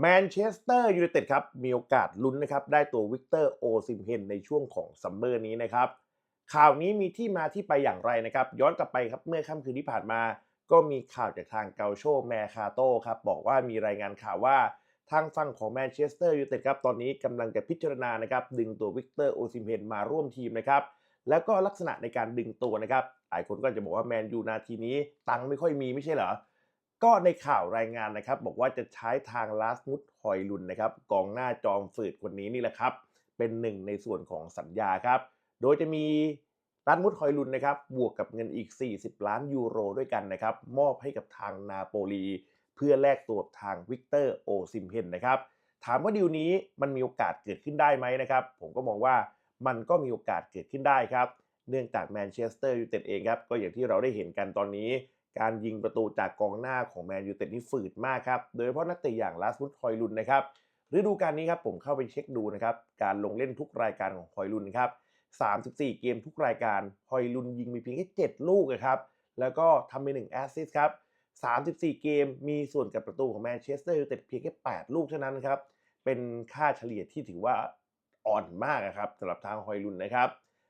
แมนเชสเตอร์ยูไนเต็ดครับมีโอกาสลุ้นนะครับได้ตัววิกเตอร์โอซิมเฮนในช่วงของซัมเมอร์นี้นะครับข่าวนี้มีที่มาที่ไปอย่างไรนะครับ ย้อนกลับไปครับเมื่อค่ำคืนที่ผ่านมา ก็มีข่าวจากทางเกาโชแมคาโตครับบอกว่ามีรายงานข่าวว่าทางฝั่งของแมนเชสเตอร์ยูไนเต็ดครับตอนนี้กำลังจะพิจารณานะครับดึงตัววิกเตอร์โอซิมเฮนมาร่วมทีมนะครับแล้วก็ลักษณะในการดึงตัวนะครับหลายคนก็จะบอกว่าแมนยูนาทีนี้ตังค์ไม่ค่อยมีไม่ใช่เหรอ ก็ในข่าวรายงานนะครับ บอกว่าจะใช้ทางลาสมุดฮอยลุนนะครับกองหน้าจอมฝืดคนนี้นี่แหละครับ เป็นหนึ่งในส่วนของสัญญาครับ โดยจะมีลาสมุดฮอยลุนนะครับบวกกับเงินอีก 40 ล้านยูโรด้วยกันนะครับ มอบให้กับทางนาโปลี เพื่อแลกตัวทางวิกเตอร์โอซิมเฮนนะครับถามว่าดีลนี้มันมีโอกาสเกิดขึ้นได้ไหมนะครับ ผมก็มองว่ามันก็มีโอกาสเกิดขึ้นได้ครับ เนื่องจากแมนเชสเตอร์ยูไนเต็ดเองครับ ก็อย่างที่เราได้เห็นกันตอนนี้ การยิงประตูจากกองหน้าของแมนยูเต็ดนี่ฝืดมากครับ โดยเฉพาะนักเตะอย่างลาสมุดฮอยลุนนะครับฤดูกาลนี้ครับผมเข้าไปเช็คดูนะครับ การลงเล่นทุกรายการของฮอยลุนครับ 34 เกมทุกรายการฮอยลุนยิงมีเพียงแค่ 7 ลูกนะครับ แล้วก็ทำไป1แอสซิสต์ครับ 34 เกมมีส่วนกับประตูของแมนเชสเตอร์ยูไนเต็ดเพียงแค่ 8 ลูกเท่านั้นครับ เป็นค่าเฉลี่ยที่ถือว่าอ่อนมากนะครับสำหรับทางฮอยลุนนะครับ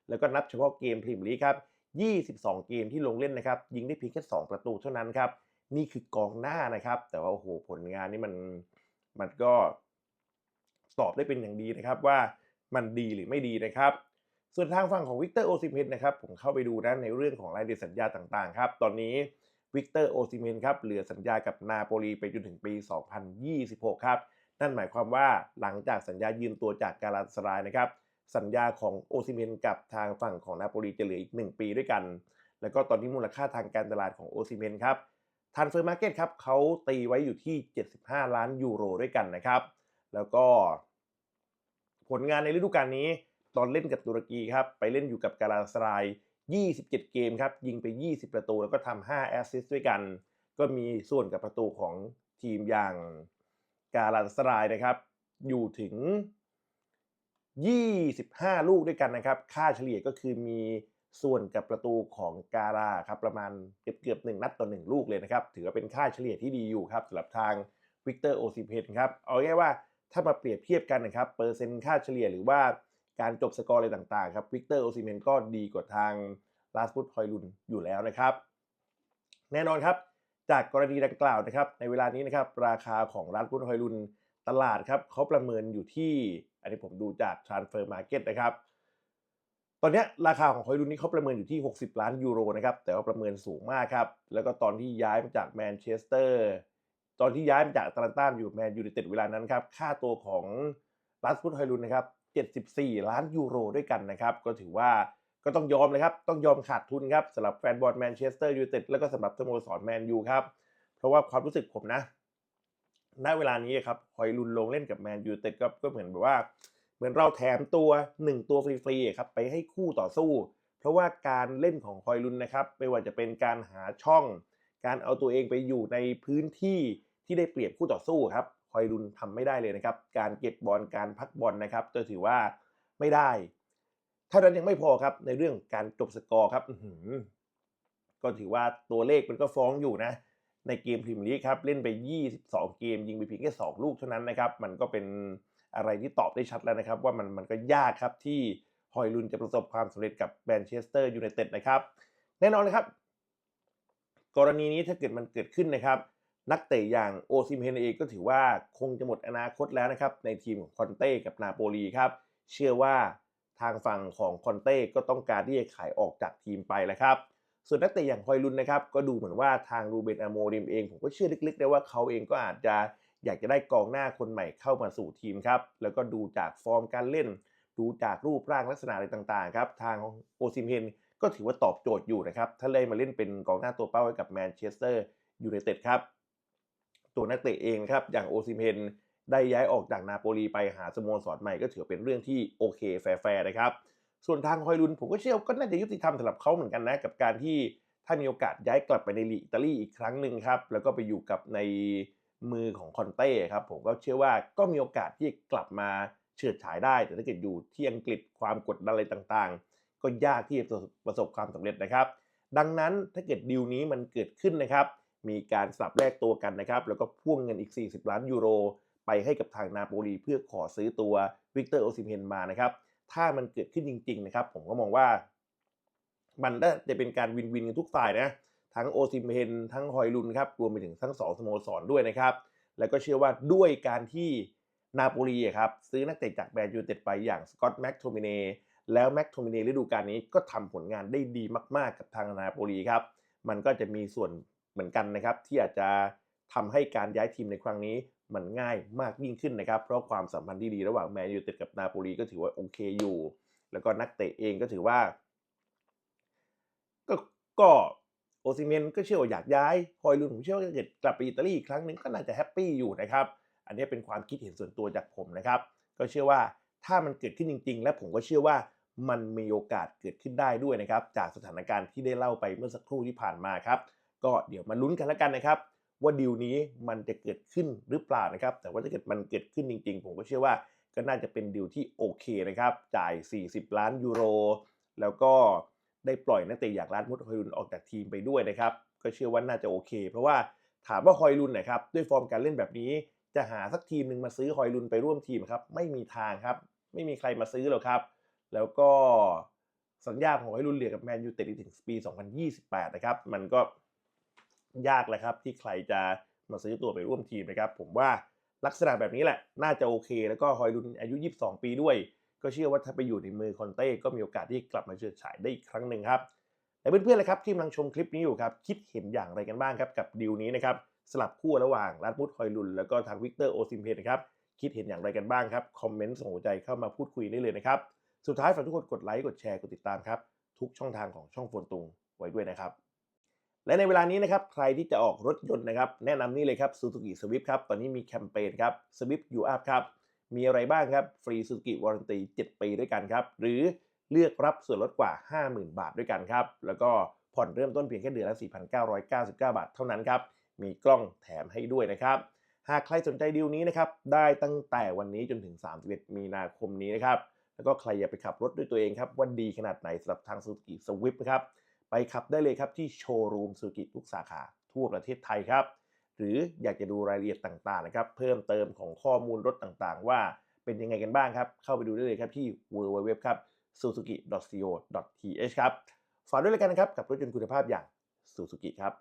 แล้วก็นับเฉพาะเกมพรีเมียร์ลีกครับ 22 เกมที่ลงเล่นนะครับยิงได้เพียงแค่ 2 ประตูเท่านั้นครับนี่คือกองหน้านะครับ แต่ว่าโอ้โหผลงานนี่มันมันก็ตอบได้เป็นอย่างดีนะครับว่ามันดีหรือไม่ดีนะครับ ส่วนทางฝั่งของวิกเตอร์โอซิเมนนะครับผมเข้าไปดูนะในเรื่องของรายละเอียดสัญญาต่างๆครับตอนนี้วิกเตอร์โอซิเมนครับเหลือสัญญากับนาโปลีไปจนถึงปี 2026 ครับ นั่นหมายความว่าหลังจากสัญญายืมตัวจากการาสรายนะครับ สัญญาของโอซิเมนกับทางฝั่งของนาโปลีจะเหลืออีก 1 ปีด้วยกัน แล้วก็ตอนนี้มูลค่าทางการตลาดของโอซิเมนครับทันเฟอร์มาร์เก็ตครับเขาตีไว้อยู่ที่ 75 ล้านยูโรด้วยกันนะครับ แล้วก็ ผลงานในฤดูกาลนี้ ตอนเล่นกับตุรกีครับ ไปเล่นอยู่กับการาสราย 27 เกมครับ ยิงไป 20 ประตู แล้วก็ทำ5แอสซิสต์ด้วยกัน ก็มีส่วนกับประตูของทีมอย่างการาสรายนะครับ อยู่ถึง 25 ลูกด้วยกันนะครับ ค่าเฉลี่ยก็คือมีส่วนกับประตูของการาครับประมาณเกือบเกือบหนึ่งนัดต่อหนึ่งลูกเลยนะครับ ถือว่าเป็นค่าเฉลี่ยที่ดีอยู่ครับสำหรับทางวิกเตอร์โอซิเพนครับ เอาง่ายว่าถ้ามาเปรียบเทียบกันนะครับ เปอร์เซ็นต์ค่าเฉลี่ยหรือว่าการจบสกอร์อะไรต่างๆครับวิกเตอร์โอซิเมนก็ดีกว่าทางลาสพุตฮอยลุนอยู่แล้วนะครับ แน่นอนครับ จากกรณีดังกล่าวนะครับ ในเวลานี้นะครับราคาของลาสพุตฮอยลุน ตลาดครับเขาประเมินอยู่ที่ อันนี้ผมดูจาก Transfer Market นะครับ ตอนนี้ราคาของฮอยลุนนี่เขาประเมินอยู่ที่ 60 ล้านยูโรนะครับ แต่ว่าประเมินสูงมากครับ แล้วก็ตอนที่ย้ายมาจากแมนเชสเตอร์ ตอนที่ย้ายมาจากอาตแลนตาอยู่แมนยูไนเต็ดเวลานั้นครับ ค่าตัวของลัสฟุตฮอยลุนนะครับ 74 ล้านยูโรด้วยกันนะครับ ก็ถือว่าก็ต้องยอมเลยครับ ต้องยอมขาดทุนครับสำหรับแฟนบอลแมนเชสเตอร์ยูไนเต็ดแล้วก็สำหรับสโมสรแมนยูครับ เพราะว่าความรู้สึกผมนะ ณเวลานี้ครับฮอยลุนลงเล่นกับแมนยูเต็ดก็ก็เหมือนแบบว่า เหมือนเราแถมตัว 1 ตัวฟรีๆครับไปให้คู่ต่อสู้ เพราะว่าการเล่นของฮอยลุนนะครับ ไม่ว่าจะเป็นการหาช่อง การเอาตัวเองไปอยู่ในพื้นที่ที่ได้เปรียบคู่ต่อสู้ครับฮอยลุนทำไม่ได้เลยนะครับ การเก็บบอลการพักบอลนะครับจะถือว่าไม่ได้เท่านั้นยังไม่พอครับในเรื่องการจบสกอร์ครับก็ถือว่าตัวเลขมันก็ฟ้องอยู่นะ ในเกมพรีเมียร์ลีกครับเล่นไป 22 เกม ยิงไปเพียงแค่2ลูกเท่านั้นนะครับมันก็เป็นอะไรที่ตอบได้ชัดแล้วนะครับว่ามันมันก็ยากครับที่ฮอยลุนจะประสบความสำเร็จกับแมนเชสเตอร์ยูไนเต็ดนะครับแน่นอนนะครับ กรณีนี้ถ้าเกิดมันเกิดขึ้นนะครับ นักเตะอย่างโอซิมเฮนเองก็ถือว่าคงจะหมดอนาคตแล้วนะครับในทีมของคอนเต้กับนาโปลีครับเชื่อว่าทางฝั่งของคอนเต้ก็ต้องการที่จะขายออกจากทีมไปแล้วครับ ส่วนนักเตะอย่างฮอยลุนนะครับก็ดูเหมือนว่าทางรูเบนอาโมริมเอง ผมก็เชื่อลึกๆได้ว่าเขาเองก็อาจจะอยากจะได้กองหน้าคนใหม่เข้ามาสู่ทีมครับแล้วก็ดูจากฟอร์มการเล่น ดูจากรูปร่างลักษณะอะไรต่างๆครับทางโอซิมเฮนก็ถือว่าตอบโจทย์อยู่นะครับถ้าเลยมาเล่นเป็นกองหน้าตัวเป้าให้กับแมนเชสเตอร์ยูไนเต็ดครับตัวนักเตะเองครับอย่างโอซิมเฮนได้ย้ายออกจากนาโปลีไปหาสโมสรใหม่ก็ถือเป็นเรื่องที่โอเคแฟร์ๆนะครับ ส่วนทางฮอยลุนผมก็เชื่อก็น่าจะยุติธรรมสำหรับเขาเหมือนกันนะ กับการที่ถ้ามีโอกาสย้ายกลับไปในลีอิตาลีอีกครั้งหนึ่งครับ แล้วก็ไปอยู่กับในมือของคอนเต้ครับ ผมก็เชื่อว่าก็มีโอกาสที่กลับมาเฉิดฉายได้ แต่ถ้าเกิดอยู่ที่อังกฤษความกดดันอะไรต่างๆ ก็ยากที่จะประสบความสำเร็จนะครับ ดังนั้นถ้าเกิดดีลนี้มันเกิดขึ้นนะครับ มีการสลับแลกตัวกันนะครับ แล้วก็พ่วงเงินอีก 40 ล้านยูโร ไปให้กับทางนาโปลีเพื่อขอซื้อตัววิกเตอร์โอซิเมนมานะครับ ถ้ามันเกิดขึ้นจริง ๆ นะครับ ผมก็มองว่า มันน่าจะเป็นการวินวินกันทุกฝ่ายนะ ทั้งโอซิเมนทั้งฮอยลุนครับรวมไปถึงทั้งสองสโมสรด้วยนะครับ แล้วก็เชื่อว่าด้วยการที่นาโปลีครับซื้อนักเตะจากแบรนด์ยูเต็ดไปอย่างสกอตแม็กโทมิเนแล้วแม็กโทมิเนฤดูกาลนี้ก็ทำผลงานได้ดีมากๆ กับทางนาโปลีครับ มันก็จะมีส่วนเหมือนกันนะครับ ที่อาจจะทำให้การย้ายทีมในครั้งนี้ มันง่ายมากยิ่งขึ้นนะครับ เพราะความสัมพันธ์ที่ดีระหว่างแมนยูเต็ดกับนาโปลีก็ถือว่าโอเคอยู่ แล้วก็นักเตะเองก็ถือว่า ก็ก็โอซิเมนก็เชื่อว่าอยากย้ายฮอยลุนผมเชื่อว่าถ้าเกิดกลับไปอิตาลีอีกครั้งหนึ่งก็น่าจะแฮปปี้อยู่นะครับ อันนี้เป็นความคิดเห็นส่วนตัวจากผมนะครับ ก็เชื่อว่าถ้ามันเกิดขึ้นจริง ๆ และผมก็เชื่อว่ามันมีโอกาสเกิดขึ้นได้ด้วยนะครับ จากสถานการณ์ที่ได้เล่าไปเมื่อสักครู่ที่ผ่านมาครับ ก็เดี๋ยวมาลุ้นกันแล้วกันนะครับ ว่าดีลนี้มันจะเกิดขึ้นหรือเปล่านะครับ แต่ว่าถ้าเกิดมันเกิดขึ้นจริง ๆ ผมก็เชื่อว่าก็น่าจะเป็นดีลที่โอเคนะครับ จ่าย 40 ล้านยูโร แล้วก็ได้ปล่อยนักเตะอย่างร้านมุดฮอยลุนออกจากทีมไปด้วยนะครับ ก็เชื่อว่าน่าจะโอเค เพราะว่าถามว่าฮอยลุนนะครับด้วยฟอร์มการเล่นแบบนี้ จะหาสักทีมหนึ่งมาซื้อฮอยลุนไปร่วมทีมครับ ไม่มีทางครับ ไม่มีใครมาซื้อหรอกครับ แล้วก็สัญญาของฮอยลุนเหลือกับแมนยูเต็ดถึงปี 2028 นะครับ มันก็ ยากแหละครับ ที่ใครจะมาซื้อตัวไปร่วมทีมนะครับ ผมว่าลักษณะแบบนี้แหละ น่าจะโอเค แล้วก็ฮอยลุนอายุ 22 ปีด้วย ก็เชื่อว่าถ้าไปอยู่ในมือคอนเต้ก็มีโอกาสที่กลับมาเฉิดฉายได้อีกครั้งหนึ่งครับแต่เพื่อนๆเลยครับที่กำลังชมคลิปนี้อยู่ครับคิดเห็นอย่างไรกันบ้างครับกับดีลนี้นะครับสลับคู่ระหว่างรัดมุดฮอยลุนแล้วก็ทางวิกเตอร์โอซิมเพนนะครับคิดเห็นอย่างไรกันบ้างครับคอมเมนต์ส่งหัวใจเข้ามาพูดคุยได้เลยนะครับสุดท้ายฝากทุกคนกดไลค์กดแชร์กดติดตามครับทุกช่องทางของช่องโฟนตุงไว้ด้วยนะครับ และในเวลานี้นะครับ ใครที่จะออกรถยนต์นะครับ แนะนำนี่เลยครับ Suzuki Swift ครับ ตอนนี้มีแคมเปญครับ Swift You Up ครับ มีอะไรบ้างครับ ฟรี Suzuki Warranty 7 ปีด้วยกันครับ หรือเลือกรับส่วนลดกว่า 50,000 บาทด้วยกันครับ แล้วก็ผ่อนเริ่มต้นเพียงแค่เดือนละ 4,999 บาทเท่านั้นครับ มีกล้องแถมให้ด้วยนะครับ หากใครสนใจดีลนี้นะครับ ได้ตั้งแต่วันนี้จนถึง 31 มีนาคมนี้นะครับ แล้วก็ใครอยากไปขับรถด้วยตัวเองครับว่าดีขนาดไหนสำหรับทาง Suzuki Swift ครับ ไปขับได้เลยครับที่โชว์รูมสุกิทุกสาขาทั่วประเทศไทยครับ หรืออยากจะดูรายละเอียดต่างๆนะครับ เพิ่มเติมของข้อมูลรถต่างๆ ว่าเป็นยังไงกันบ้างครับ เข้าไปดูได้เลยครับที่ www ครับ suzuki.co.th ครับ ฝากด้วยเลยกันนะครับ กับรถยนต์คุณภาพอย่าง Suzuki ครับ